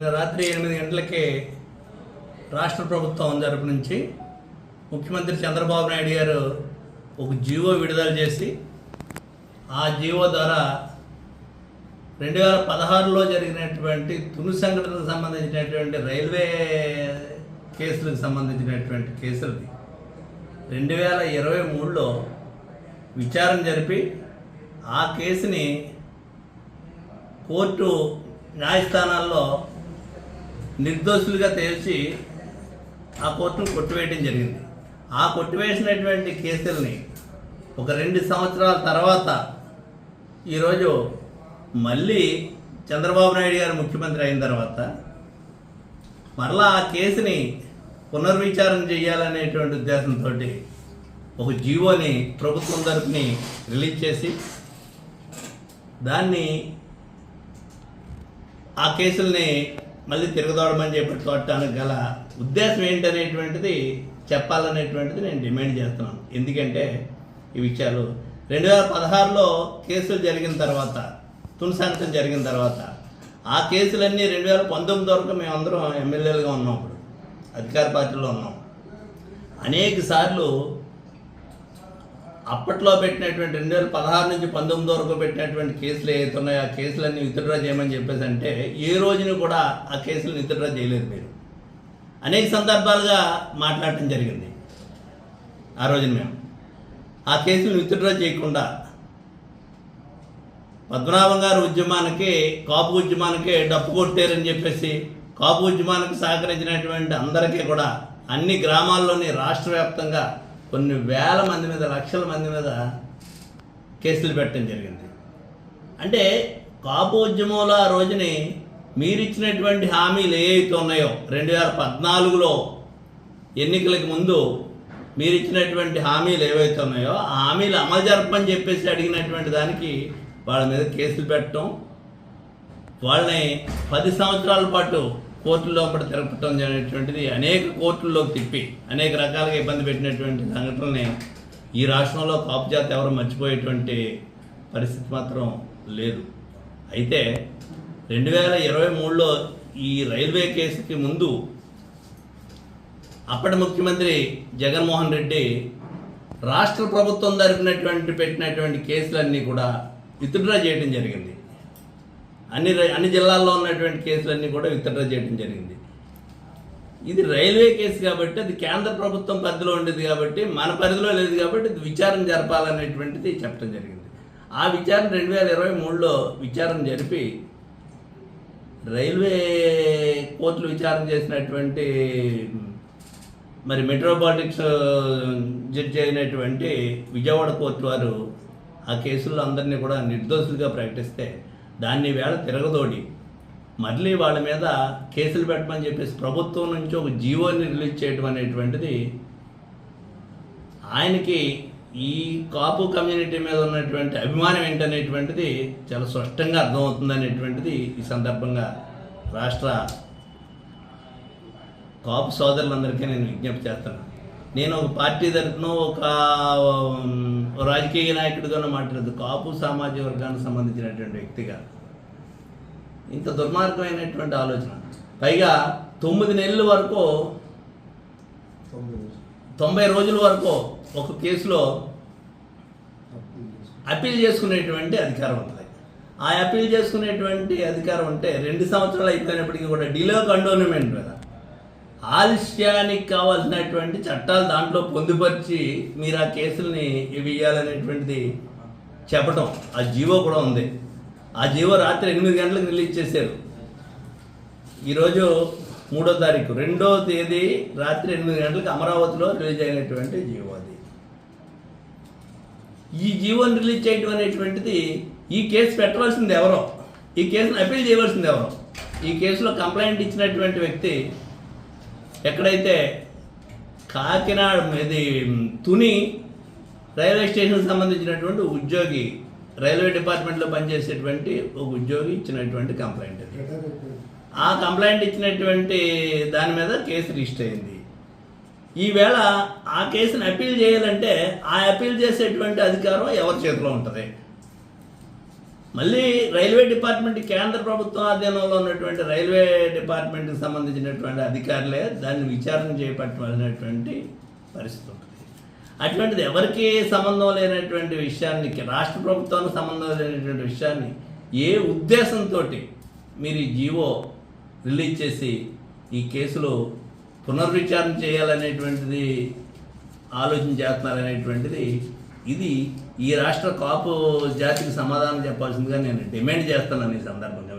రాత్రి ఎనిమిది గంటలకే రాష్ట్ర ప్రభుత్వం తరపు నుంచి ముఖ్యమంత్రి చంద్రబాబు నాయుడు గారు ఒక జీవో విడుదల చేసి ఆ జీవో ద్వారా రెండు వేల పదహారులో జరిగినటువంటి తుని సంఘటనకు సంబంధించినటువంటి రైల్వే కేసులకు సంబంధించినటువంటి కేసులది. రెండు వేల ఇరవై మూడులో విచారణ జరిపి ఆ కేసుని కోర్టు న్యాయస్థానాల్లో నిర్దోషులుగా తేల్చి ఆ కోర్టును కొట్టివేయడం జరిగింది. ఆ కొట్టివేసినటువంటి కేసుల్ని ఒక రెండు సంవత్సరాల తర్వాత ఈరోజు మళ్ళీ చంద్రబాబు నాయుడు గారు ముఖ్యమంత్రి అయిన తర్వాత మరలా ఆ కేసుని పునర్విచారణ చేయాలనేటువంటి ఉద్దేశంతో ఒక జీవోని ప్రభుత్వం తరపుని రిలీజ్ చేసి దాన్ని ఆ కేసుల్ని మళ్ళీ తిరగదోడమని చెప్పి చూడటానికి గల ఉద్దేశం ఏంటనేటువంటిది చెప్పాలనేటువంటిది నేను డిమాండ్ చేస్తున్నాను. ఎందుకంటే ఈ విషయాలు రెండు వేల పదహారులో కేసులు జరిగిన తర్వాత తులసాంతం జరిగిన తర్వాత ఆ కేసులన్నీ రెండు వేల పంతొమ్మిది వరకు మేమందరం ఎమ్మెల్యేలుగా ఉన్నాం ఇప్పుడు అధికార పార్టీలో ఉన్నాం. అనేక సార్లు అప్పట్లో పెట్టినటువంటి రెండు వేల పదహారు నుంచి పంతొమ్మిది వరకు పెట్టినటువంటి కేసులు ఏవైతే ఉన్నాయో ఆ కేసులన్నీ విత్డ్రా చేయమని చెప్పేసి అంటే ఏ రోజున కూడా ఆ కేసులను విత్డ్రా చేయలేదు మీరు. అనేక సందర్భాలుగా మాట్లాడటం జరిగింది ఆ రోజున మేము. ఆ కేసులు విత్డ్రా చేయకుండా పద్మనాభం గారి ఉద్యమానికి కాపు ఉద్యమానికి డప్పు కొట్టారని చెప్పేసి కాపు ఉద్యమానికి సహకరించినటువంటి అందరికీ కూడా అన్ని గ్రామాల్లోని రాష్ట్ర వ్యాప్తంగా కొన్ని వేల మంది మీద లక్షల మంది మీద కేసులు పెట్టడం జరిగింది. అంటే కాపోద్యమంలో ఆ రోజుని మీరు ఇచ్చినటువంటి హామీలు ఏవైతే ఉన్నాయో రెండు వేల పద్నాలుగులో ఎన్నికలకు ముందు మీరు ఇచ్చినటువంటి హామీలు ఏవైతే ఉన్నాయో ఆ హామీలు అమలు జరపని చెప్పేసి అడిగినటువంటి దానికి వాళ్ళ మీద కేసులు పెట్టడం. వాళ్ళని పది సంవత్సరాల పాటు కోర్టుల లోపల తిరగటం అనేటువంటిది అనేక కోర్టుల్లోకి తిప్పి అనేక రకాలుగా ఇబ్బంది పెట్టినటువంటి సంఘటనని ఈ రాష్ట్రంలో కాపు జాతి ఎవరు మర్చిపోయేటువంటి పరిస్థితి మాత్రం లేదు. అయితే రెండు వేల ఇరవై మూడులో ఈ రైల్వే కేసుకి ముందు అప్పటి ముఖ్యమంత్రి జగన్మోహన్ రెడ్డి రాష్ట్ర ప్రభుత్వం జరిపినటువంటి పెట్టినటువంటి కేసులన్నీ కూడా విత్డ్రా చేయడం జరిగింది. అన్ని రై- అన్ని జిల్లాల్లో ఉన్నటువంటి కేసులన్నీ కూడా విత్డ్రా చేయడం జరిగింది. ఇది రైల్వే కేసు కాబట్టి అది కేంద్ర ప్రభుత్వం పరిధిలో ఉండేది కాబట్టి మన పరిధిలో లేదు కాబట్టి విచారణ జరపాలనేటువంటిది చెప్పడం జరిగింది. ఆ విచారణ రెండు వేల ఇరవై మూడులో విచారణ జరిపి రైల్వే కోర్టులు విచారణ చేసినటువంటి మరి మెట్రోపాలిటిక్స్ జడ్జి అయినటువంటి విజయవాడ కోర్టు వారు ఆ కేసుల్లో అందరినీ కూడా నిర్దోషులుగా ప్రకటిస్తే దాన్ని వేళ తిరగదోడి. మళ్ళీ వాళ్ళ మీద కేసులు పెట్టమని చెప్పేసి ప్రభుత్వం నుంచి ఒక జీవోని రిలీజ్ చేయడం అనేటువంటిది ఆయనకి ఈ కాపు కమ్యూనిటీ మీద ఉన్నటువంటి అభిమానం ఏంటనేటువంటిది చాలా స్పష్టంగా అర్థమవుతుంది అనేటువంటిది ఈ సందర్భంగా రాష్ట్ర కాపు సోదరులందరికీ నేను విజ్ఞప్తి చేస్తున్నాను. నేను ఒక పార్టీ తరఫున ఒక రాజకీయ నాయకుడిగానో మాట్లాడదు. కాపు సామాజిక వర్గానికి సంబంధించినటువంటి వ్యక్తిగా. ఇంత దుర్మార్గమైనటువంటి ఆలోచన. పైగా తొమ్మిది నెలల వరకు తొంభై రోజుల వరకు ఒక కేసులో అప్పీల్ చేసుకునేటువంటి అధికారం ఉంటుంది. ఆ అప్పీల్ చేసుకునేటువంటి అధికారం ఉంటే రెండు సంవత్సరాలు అయిపోయినప్పటికీ కూడా డిలో కండోన్మెంట్ కదా. ఆలస్యానికి కావాల్సినటువంటి చట్టాలు దాంట్లో పొందుపరిచి మీరు ఆ కేసుల్ని ఇవ్వాలనేటువంటిది చెప్పటం. ఆ జీవో కూడా ఉంది. ఆ జీవో రాత్రి ఎనిమిది గంటలకు రిలీజ్ చేశారు. ఈరోజు మూడో తారీఖు. రెండో తేదీ రాత్రి ఎనిమిది గంటలకు అమరావతిలో రిలీజ్ అయినటువంటి జీవో అది. ఈ జీవోని రిలీజ్ చేయడం అనేటువంటిది ఈ కేసు పెట్టవలసింది ఎవరో? ఈ కేసును అప్పీల్ చేయవలసింది ఎవరో? ఈ కేసులో కంప్లైంట్ ఇచ్చినటువంటి వ్యక్తి ఎక్కడైతే కాకినాడ ఇది తుని రైల్వే స్టేషన్ సంబంధించినటువంటి ఉద్యోగి రైల్వే డిపార్ట్మెంట్లో పనిచేసేటువంటి ఒక ఉద్యోగి ఇచ్చినటువంటి కంప్లైంట్ అది. ఆ కంప్లైంట్ ఇచ్చినటువంటి దాని మీద కేసు రిజిస్టర్ అయింది. ఈవేళ ఆ కేసుని అప్పీల్ చేయాలంటే ఆ అప్పీల్ చేసేటువంటి అధికారం ఎవరి చేతిలో ఉంటుంది? మళ్ళీ రైల్వే డిపార్ట్మెంట్ కేంద్ర ప్రభుత్వం ఆధీనంలో ఉన్నటువంటి రైల్వే డిపార్ట్మెంట్కి సంబంధించినటువంటి అధికారులే దాన్ని విచారణ చేపట్టవలసినటువంటి పరిస్థితి ఉంటుంది. అటువంటిది ఎవరికి సంబంధం లేనటువంటి విషయాన్ని రాష్ట్ర ప్రభుత్వానికి సంబంధం లేనటువంటి విషయాన్ని ఏ ఉద్దేశంతో మీరు ఈ జీవో రిలీజ్ చేసి ఈ కేసులో పునర్విచారణ చేయాలనేటువంటిది ఆలోచన చేస్తున్నారనేటువంటిది ఇది ఈ రాష్ట్ర కాపు జాతికి సమాధానం చెప్పాల్సిందిగా నేను డిమాండ్ చేస్తున్నాను ఈ సందర్భంగా.